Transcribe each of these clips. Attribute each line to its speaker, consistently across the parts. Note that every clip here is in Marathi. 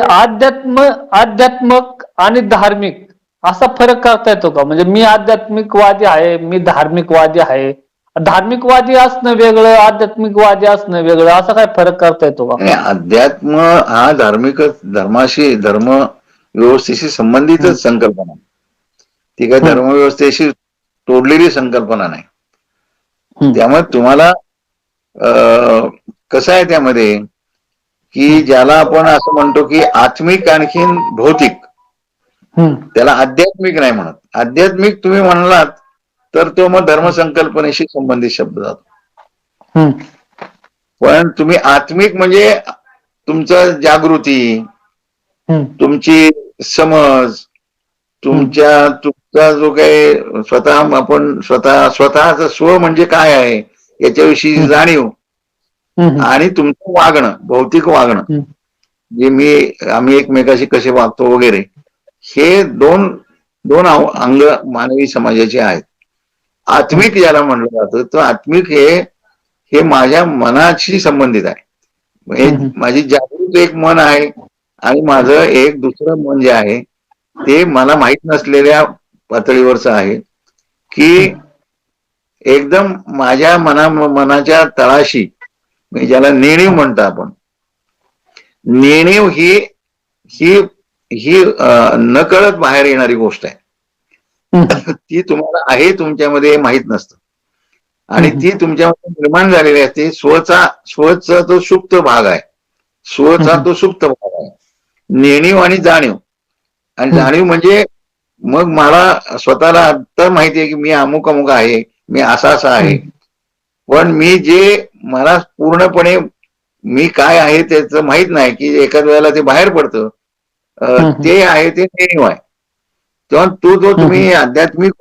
Speaker 1: अध्यात्म आध्यात्मक आणि धार्मिक असा फरक करता येतो का म्हणजे मी आध्यात्मिकवादी आहे मी धार्मिकवादी आहे धार्मिकवादी असणं वेगळं आध्यात्मिकवादी असणं वेगळं असा काय फरक करता येतो का
Speaker 2: अध्यात्म हा धार्मिक धर्माशी धर्म व्यवस्थेशी संबंधितच संकल्पना. ती
Speaker 1: हम्म.
Speaker 2: धर्मव्यवस्थेशी तोडलेली संकल्पना नाही. त्यामुळे तुम्हाला कसं आहे त्यामध्ये की ज्याला आपण असं म्हणतो की आत्मिक आणखीन भौतिक. त्याला आध्यात्मिक नाही म्हणत आध्यात्मिक तुम्ही म्हणलात तर तो मग धर्मसंकल्पनेशी संबंधित शब्द जातो. पण तुम्ही आत्मिक म्हणजे तुमचं जागृती. तुमची समज तुमच्या तुमचा जो काही स्वतः आपण स्वतः स्वतःच स्व म्हणजे काय आहे याच्याविषयी. जाणीव. आणि तुमचं वागणं भौतिक वागणं. जे मी आम्ही एकमेकाशी कसे वागतो वगैरे हे दोन दोन अंग मानवी समाजाचे आहेत. आत्मिक ज्याला म्हणलं जातं तर आत्मिक हे हे माझ्या मनाशी संबंधित आहे. माझी जागृत एक मन आहे आणि माझं एक दुसरं मन जे आहे ते मला माहीत नसलेल्या पातळीवरचं आहे. की एकदम माझ्या मना मनाच्या तळाशी ज्याला नेणीव म्हणतो आपण नेणीव ही ही ही नकळत बाहेर येणारी गोष्ट आहे. ती तुम्हाला आहे तुमच्यामध्ये माहीत नसतं आणि. ती तुमच्यामध्ये निर्माण झालेली असते स्वचा स्वचा तो सुप्त भाग आहे स्वचा. तो सुप्त भाग आहे नेणीव आणि जाणीव आणि. जाणीव म्हणजे मग मला स्वतःला आता माहिती आहे की मी अमुक अमुक आहे मी असा असा आहे पण मी जे मला पूर्णपणे मी काय आहे त्याचं माहीत नाही की एखाद वेळेला ते बाहेर पडतं. ते आहे ते नेणीव आहे. तेव्हा तो जो तुम्ही आध्यात्मिक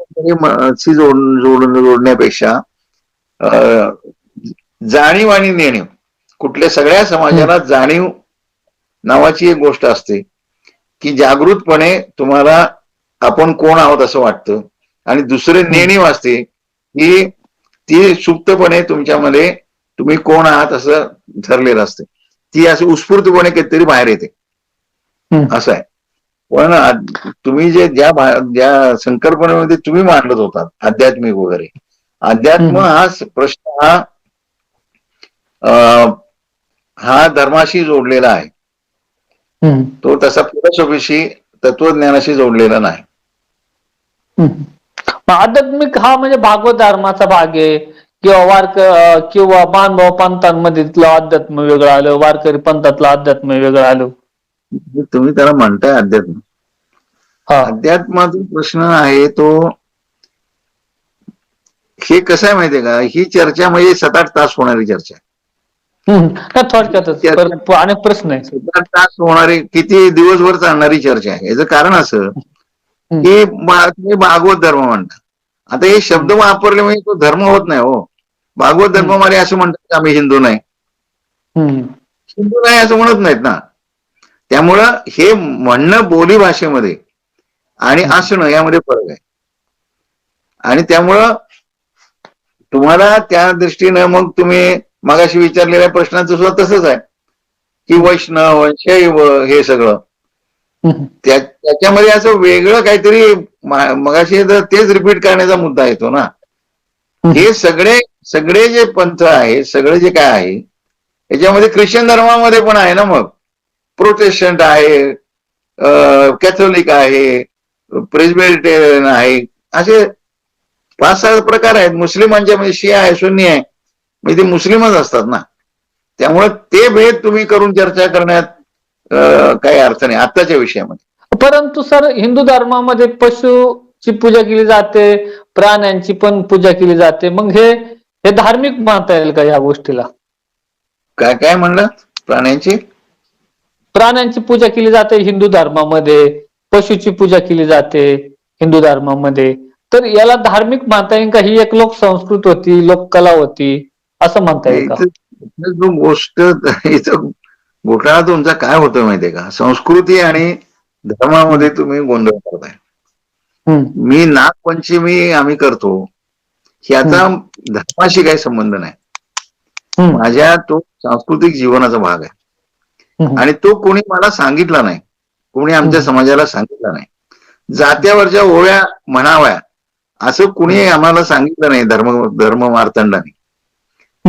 Speaker 2: जोडण्यापेक्षा जाणीव आणि नेणीव. कुठल्या सगळ्या समाजाला जाणीव नावाची एक गोष्ट असते की जागृतपणे तुम्हाला आपण कोण आहोत असं वाटतं. आणि दुसरे नेणीव असते की ती सुप्तपणे तुमच्यामध्ये तुम्ही कोण आहात असं ठरलेलं असते ती असं उत्स्फूर्तपणे कधीतरी बाहेर येते. असं आहे पण तुम्ही जे ज्या ज्या संकल्पनेमध्ये तुम्ही मांडत होतात आध्यात्मिक वगैरे अध्यात्म. हा प्रश्न हा हा धर्माशी जोडलेला आहे. तो तसा फिलॉसॉफीशी तत्वज्ञानाशी जोडलेला नाही
Speaker 1: आध्यात्मिक हा म्हणजे भागवत धर्माचा भाग आहे. किंवा वारक किंवा मानभाव पंथांमधील अध्यात्म वेगळं आलं वारकरी पंथातलं अध्यात्म वेगळं आलं.
Speaker 2: तुम्ही त्याला म्हणताय अध्यात्म
Speaker 1: हा.
Speaker 2: अध्यात्माचा प्रश्न आहे तो हे कसं आहे माहितीये का? ही चर्चा म्हणजे सात आठ तास होणारी चर्चा
Speaker 1: थोडक्यातच. अनेक प्रश्न आहे
Speaker 2: सात आठ तास होणारी किती दिवसभर चालणारी चर्चा आहे. याचं कारण असं बा- तुम्ही भागवत धर्म म्हणता. आता हे शब्द वापरले म्हणजे तो धर्म होत नाही हो. भागवत धर्म. मध्ये असं म्हणतात की आम्ही हिंदू नाही. हिंदू नाही असं म्हणत नाहीत ना. त्यामुळं हे म्हणणं बोली भाषेमध्ये आणि. असणं यामध्ये फरक आहे. आणि त्यामुळं तुम्हाला त्या दृष्टीनं मग तुम्ही मगाशी विचारलेल्या प्रश्नाचं सुद्धा तसंच आहे. की वैष्णव शैव हे सगळं. त्याच्यामध्ये असं वेगळं काहीतरी मगाशी तर तेच रिपीट करण्याचा मुद्दा येतो ना. हे सगळे सगळे जे पंथ आहे सगळे जे काय आहे याच्यामध्ये ख्रिश्चन धर्मामध्ये पण आहे ना मग. प्रोटेस्टंट आहे कॅथोलिक आहे प्रेस्बिटेरियन आहे असे पाच सहा प्रकार आहेत. मुस्लिमांच्या मध्ये शिया आहे सुन्नी आहे. म्हणजे ते मुस्लिमच असतात ना. त्यामुळे ते भेद तुम्ही करून चर्चा करण्यात काही अर्थ नाही आत्ताच्या विषयामध्ये.
Speaker 1: परंतु सर हिंदू धर्मामध्ये पशुची पूजा केली जाते प्राण्यांची पण पूजा केली जाते. मग हे हे धार्मिक मानता येईल का या गोष्टीला?
Speaker 2: काय काय म्हणलं? प्राण्यांची?
Speaker 1: प्राण्यांची पूजा केली जाते हिंदू धर्मामध्ये पशुची पूजा केली जाते हिंदू धर्मामध्ये. तर याला धार्मिक मानता येईल का? ही एक लोक संस्कृत होती लोककला होती असं म्हणता येईल का?
Speaker 2: गोष्ट इथं घोटाळा तुमचा काय होतोय माहितीये का? संस्कृती आणि धर्मामध्ये तुम्ही गोंधळ करताय. मी नागपंचमी आम्ही करतो. ह्याचा धर्माशी काही संबंध नाही. माझ्या तो सांस्कृतिक जीवनाचा भाग आहे. आणि तो कोणी मला सांगितला नाही. कोणी आमच्या. समाजाला सांगितला नाही. जात्यावरच्या ओव्या म्हणाव्या. असं कुणी आम्हाला सांगितलं नाही धर्म धर्म मार्तंडाने.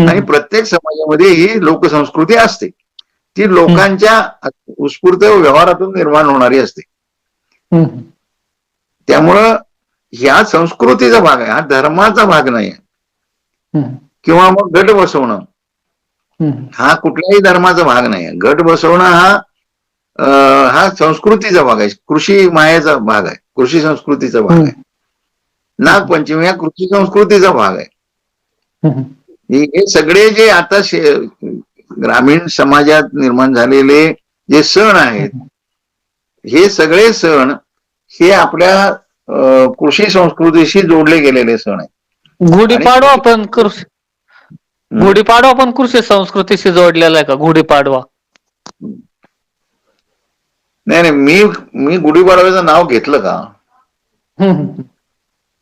Speaker 2: आणि प्रत्येक समाजामध्ये ही लोकसंस्कृती असते. ती लोकांच्या उत्स्फूर्त व्यवहारातून निर्माण होणारी असते. त्यामुळं ह्या संस्कृतीचा भाग आहे हा धर्माचा भाग नाही. किंवा मग गट बसवणं. हा कुठल्याही धर्माचा भाग नाही आहे. गट बसवणं हा हा संस्कृतीचा भाग आहे. कृषी मायेचा भाग आहे. कृषी संस्कृतीचा भाग आहे. नागपंचमी हा कृषी संस्कृतीचा भाग आहे. हे सगळे जे आता ग्रामीण समाजात निर्माण झालेले जे सण आहेत हे सगळे सण हे आपल्या कृषी संस्कृतीशी जोडले गेलेले सण आहेत.
Speaker 1: गुढीपाडवा पण कृषी गुढीपाडवा पण कृषी संस्कृतीशी जोडलेला आहे का गुढीपाडवा?
Speaker 2: नाही नाही मी मी गुढीपाडव्याचं नाव घेतलं का.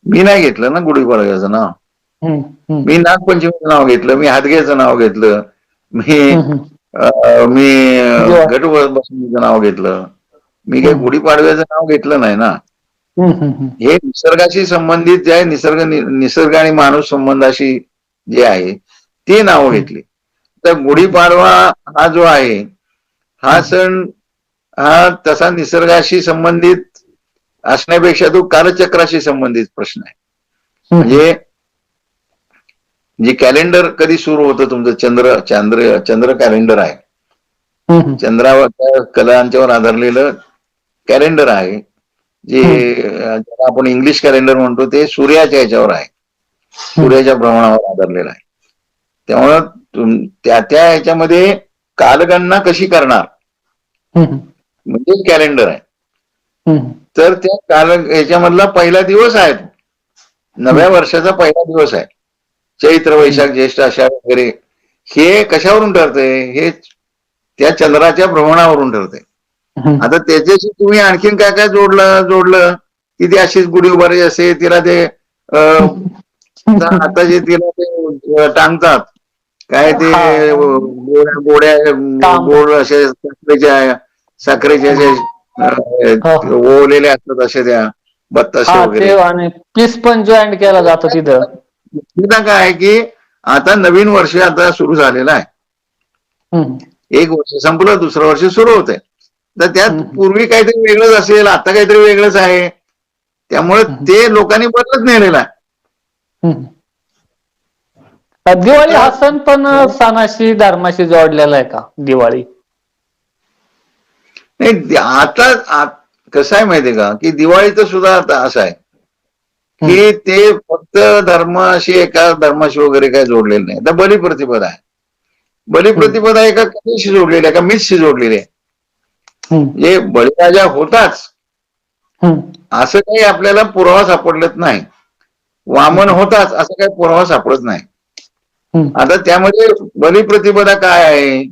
Speaker 2: मी नाही घेतलं ना गुढीपाडव्याचं नाव. मी नागपंचमीचं नाव घेतलं मी हादग्याचं नाव घेतलं. मी मी गट बसवणीचं नाव घेतलं. मी काही. गुढीपाडव्याचं नाव घेतलं नाही ना. हे निसर्गाशी संबंधित जे आहे निसर्ग निसर्ग आणि माणूस संबंधाशी जे आहे ते नाव घेतली. तर गुढीपाडवा हा जो आहे हा सण हा तसा निसर्गाशी संबंधित असण्यापेक्षा तो कालचक्राशी संबंधित प्रश्न आहे. म्हणजे जे कॅलेंडर कधी सुरू होतं तुमचं? चंद्र चंद्र चंद्र कॅलेंडर आहे. चंद्रावर कलांच्यावर आधारलेलं कॅलेंडर आहे. जे ज्याला आपण इंग्लिश कॅलेंडर म्हणतो ते सूर्याच्या याच्यावर आहे. सूर्याच्या भ्रमणावर आधारलेलं आहे. त्यामुळं त्या त्या ह्याच्यामध्ये कालगणना कशी करणार. म्हणजे कॅलेंडर आहे. तर त्या काल ह्याच्यामधला पहिला दिवस आहे. नव्या वर्षाचा पहिला दिवस आहे. चैत्र वैशाख ज्येष्ठ आषाढ वगैरे हे कशावरून ठरते हे त्या चंद्राच्या भ्रमणावरून ठरते. आता त्याच्याशी तुम्ही आणखीन काय काय जोडलं जोडलं की ती अशीच गुढी उभारायची असते तिला ते आता जे तिला ते टांगतात काय ते. गोड्या गोड्या. गोड असे साखरेच्या साखरेच्या जे
Speaker 1: हो.
Speaker 2: ओवलेल्या असतात अशा त्या बत्ताशे वगैरे
Speaker 1: पीस पण जॉईंट केला जातो तिथं
Speaker 2: काय आहे की आता नवीन वर्ष आता सुरू झालेलं आहे. एक वर्ष संपलं दुसरं वर्ष सुरू होत आहे तर त्यात. पूर्वी काहीतरी वेगळंच असेल आता काहीतरी वेगळंच आहे त्यामुळे. ते लोकांनी बदलत नेलेलं आहे.
Speaker 1: दिवाळी हा सण पण सणाशी धर्माशी जोडलेला आहे का दिवाळी
Speaker 2: नाही आता कसं आहे माहितीये का की दिवाळीचं सुद्धा आता असं आहे की ते फक्त धर्माशी एका धर्माशी वगैरे काय जोडलेलं नाही. आता बलिप्रतिपदा आहे. बलिप्रतिपदा एका कथेशी जोडलेली आहे का मिथशी जोडलेली आहे. म्हणजे बळीराजा होताच. असं काही आपल्याला पुरावा सापडलत नाही. वामन होताच असं काही पुरावा सापडत नाही. आता त्यामध्ये बलिप्रतिपदा काय आहे?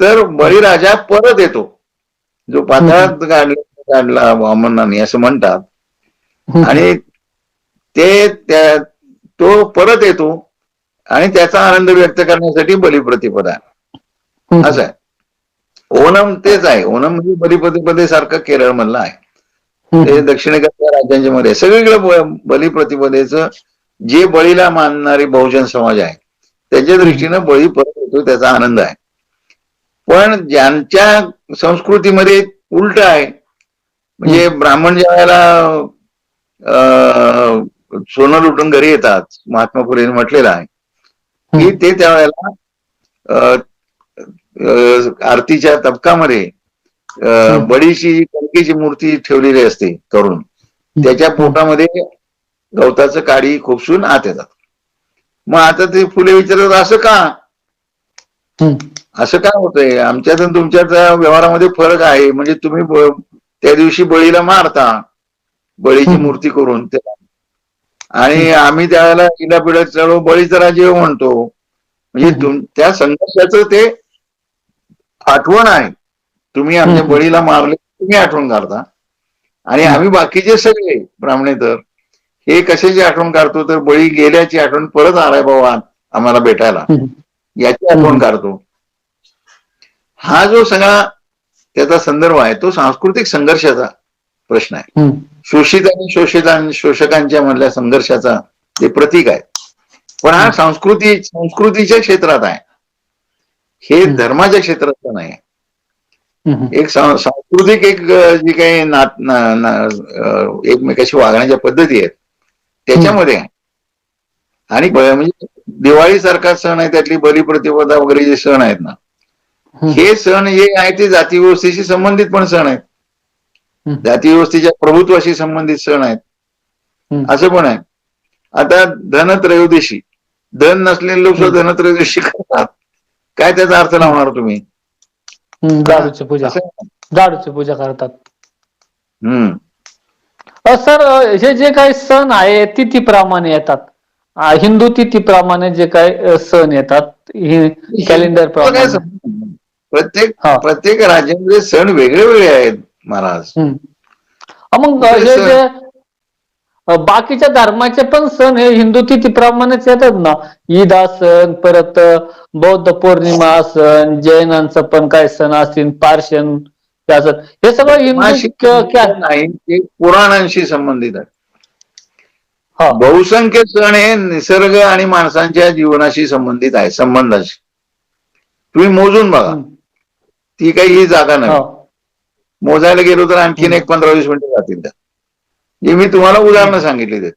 Speaker 2: तर बळीराजा परत येतो. जो पाताळात काढला काढला वामनाने असं म्हणतात. आणि ते त्या- तो परत येतो आणि त्याचा आनंद व्यक्त करण्यासाठी बलिप्रतिपदा. असं आहे ओणम तेच आहे ओणम म्हणजे बलिप्रतिपदेसारखं केरळ मधलं आहे ते. दक्षिणेकडच्या राज्यांच्या मध्ये. सगळीकडे बलिप्रतिपदेचं जे बळीला मानणारे बहुजन समाज आहे त्याच्या दृष्टीनं बळी परत येतो त्याचा आनंद आहे पण ज्यांच्या संस्कृतीमध्ये उलट आहे म्हणजे ब्राह्मण ज्या वेळेला सोनं लुटून घरी येतात. महात्मा फुलेने म्हटलेलं आहे. की ते त्यावेळेला आरतीच्या तबकामध्ये. बडीची कणकेची मूर्ती ठेवलेली असते करून. त्याच्या पोटामध्ये गवताचं काडी खुपसून आत येतात. मग आता ते फुले विचारतात असं का. असं काय होतंय? आमच्यात आणि तुमच्यात व्यवहारामध्ये फरक आहे. म्हणजे तुम्ही त्या दिवशी बळीला मारता. बळीची. मूर्ती करून त्याला आणि आम्ही त्यावेळेला इला पिढ्या चढो बळीचा राजीव म्हणतो म्हणजे त्या संघर्षाचं ते आठवण आहे तुम्ही आमच्या. बळीला मारले तुम्ही आठवण काढता आणि. आम्ही बाकीचे सगळे ब्राह्मणेतर हे कशाची आठवण काढतो तर बळी गेल्याची आठवण परत आलाय बाबा आम्हाला भेटायला. याची आठवण. काढतो हा जो सगळा त्याचा संदर्भ आहे तो सांस्कृतिक संघर्षाचा प्रश्न आहे. शोषित आणि शोषितां शोषकांच्या मधल्या संघर्षाचा ते प्रतीक आहे पण हा संस्कृती संस्कृतीच्या क्षेत्रात आहे हे. धर्माच्या क्षेत्रात नाही. एक सांस्कृतिक एक जी काही नात ना- ना- एकमेकाशी वागण्याच्या पद्धती आहेत त्याच्यामध्ये आहे. आणि म्हणजे दिवाळी सारखा सण आहे त्यातली बलिप्रतिपदा वगैरे जे सण आहेत ना. हे सण जे आहे ते जाती व्यवस्थेशी संबंधित पण सण आहेत
Speaker 1: हम्म.
Speaker 2: जाती व्यवस्थेच्या प्रभुत्वाशी संबंधित सण आहेत. असं पण आहे. आता धनत्रयोदशी. धन नसलेले लोक सुद्धा धनत्रयोदशी करतात. काय त्याचा अर्थ लावणार तुम्ही.
Speaker 1: दारूची पूजा. दारूची पूजा करतात.
Speaker 2: हम्म.
Speaker 1: सर हे जे काही सण आहे तिथीप्रमाणे येतात. हिंदू तिथीप्रमाणे जे काही सण येतात हे कॅलेंडर प्रमाणे?
Speaker 2: प्रत्येक
Speaker 1: हा.
Speaker 2: प्रत्येक राज्यामध्ये सण वेगळे वेगळे आहेत. महाराज
Speaker 1: मग हे? जे बाकीच्या धर्माचे पण सण हे हिंदू तिथीप्रमाणेच येतात ना ईद सण परत बौद्ध पौर्णिमा सण जैनांचं पण काही सण असतील पार्शन हे सगळं हिंदू क्या-
Speaker 2: नाही पुराणांशी संबंधित आहे
Speaker 1: हा.
Speaker 2: बहुसंख्य सण हे निसर्ग आणि माणसांच्या जीवनाशी संबंधित आहे संबंधाशी तुम्ही मोजून बघा. ती काही ही जागा नाही. मोजायला गेलो तर आणखीन. एक पंधरा वीस मिनिटं जातील त्या. जे मी तुम्हाला उदाहरणं सांगितली ते.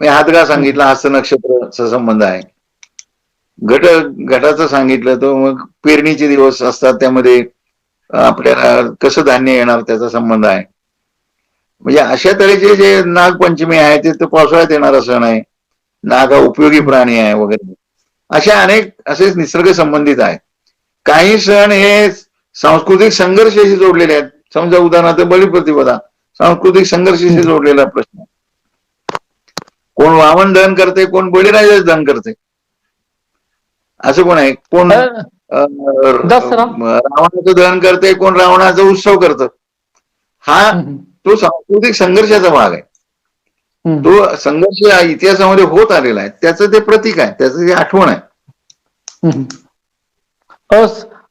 Speaker 2: मी हातगा सांगितला? हस्त नक्षत्राचा संबंध आहे. घट घटाचं सांगितलं तो मग पेरणीचे दिवस असतात त्यामध्ये आपल्याला कसं धान्य येणार त्याचा संबंध आहे. म्हणजे अशा तऱ्हेचे जे नागपंचमी आहे ते तर पावसाळ्यात येणारा सण आहे. नाग हा उपयोगी प्राणी आहे वगैरे. अशा अनेक असेच निसर्ग संबंधित आहे. काही सण हे सांस्कृतिक संघर्षाशी जोडलेले आहेत. समजा उदाहरणार्थ बलिप्रतिपदा सांस्कृतिक संघर्षाशी जोडलेला प्रश्न. कोण वामन दहन करते कोण बळीराजाच दहन करते? असं पण आहे? कोण. रावणाचं दहन करते कोण रावणाचा उत्सव करतं? हा. तो सांस्कृतिक संघर्षाचा भाग आहे. तो संघर्ष या इतिहासामध्ये होत आलेला आहे. त्याचं ते प्रतीक आहे. त्याचं ते आठवण आहे.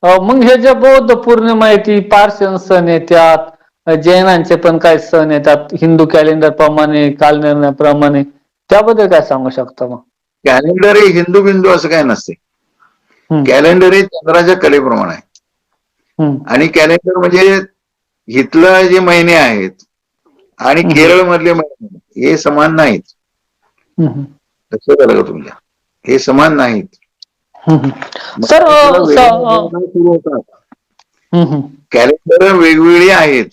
Speaker 1: मग हे जे बौद्ध पौर्णिमा आहे ती पार्शन सण येतात जैनांचे पण काही सण येतात हिंदू कॅलेंडर प्रमाणे कालनिर्णयाप्रमाणे त्याबद्दल काय सांगू शकता मग
Speaker 2: कॅलेंडर हे हिंदू बिंदू असं काय नसते. कॅलेंडर हे चंद्राच्या कलेप्रमाणे आहे. आणि कॅलेंडर म्हणजे इथलं जे महिने आहेत आणि. केरळ मधले महिने हे समान नाहीत. लक्षात आलं का तुमच्या हे समान नाहीत.
Speaker 1: सर
Speaker 2: सुरू होतात. कॅलेंडर वेगवेगळी आहेत.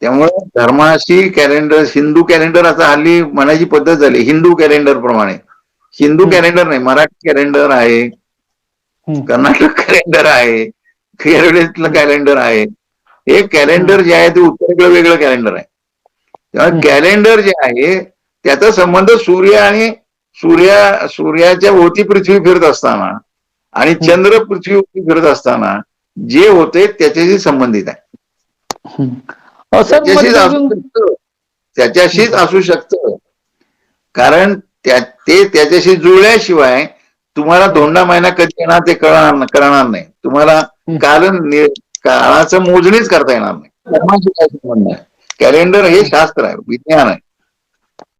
Speaker 2: त्यामुळे धर्माशी कॅलेंडर हिंदू कॅलेंडर आता हल्ली म्हणायची पद्धत झाली हिंदू कॅलेंडर प्रमाणे हिंदू. कॅलेंडर नाही मराठी कॅलेंडर आहे. कर्नाटक कॅलेंडर आहे केरळातलं कॅलेंडर आहे हे कॅलेंडर जे आहे ते उत्तरेकडे वेगळं कॅलेंडर आहे. कॅलेंडर जे आहे त्याचा संबंध सूर्य आणि सूर्या सूर्याच्या भोवती पृथ्वी फिरत असताना आणि चंद्र पृथ्वीवरती फिरत असताना जे होते त्याच्याशी संबंधित आहे. त्याच्याशीच असू
Speaker 1: मध्ययुगीन-
Speaker 2: शकतं. त्याच्याशीच असू शकतं. कारण त्या ते त्याच्याशी जुळल्याशिवाय तुम्हाला दोंडा महिना कधी येणार ते कळणार कळणार नाही. तुम्हाला काल नि- काळाचं मोजणीच करता येणार नाही. काय संबंध आहे? कॅलेंडर हे शास्त्र आहे विज्ञान आहे.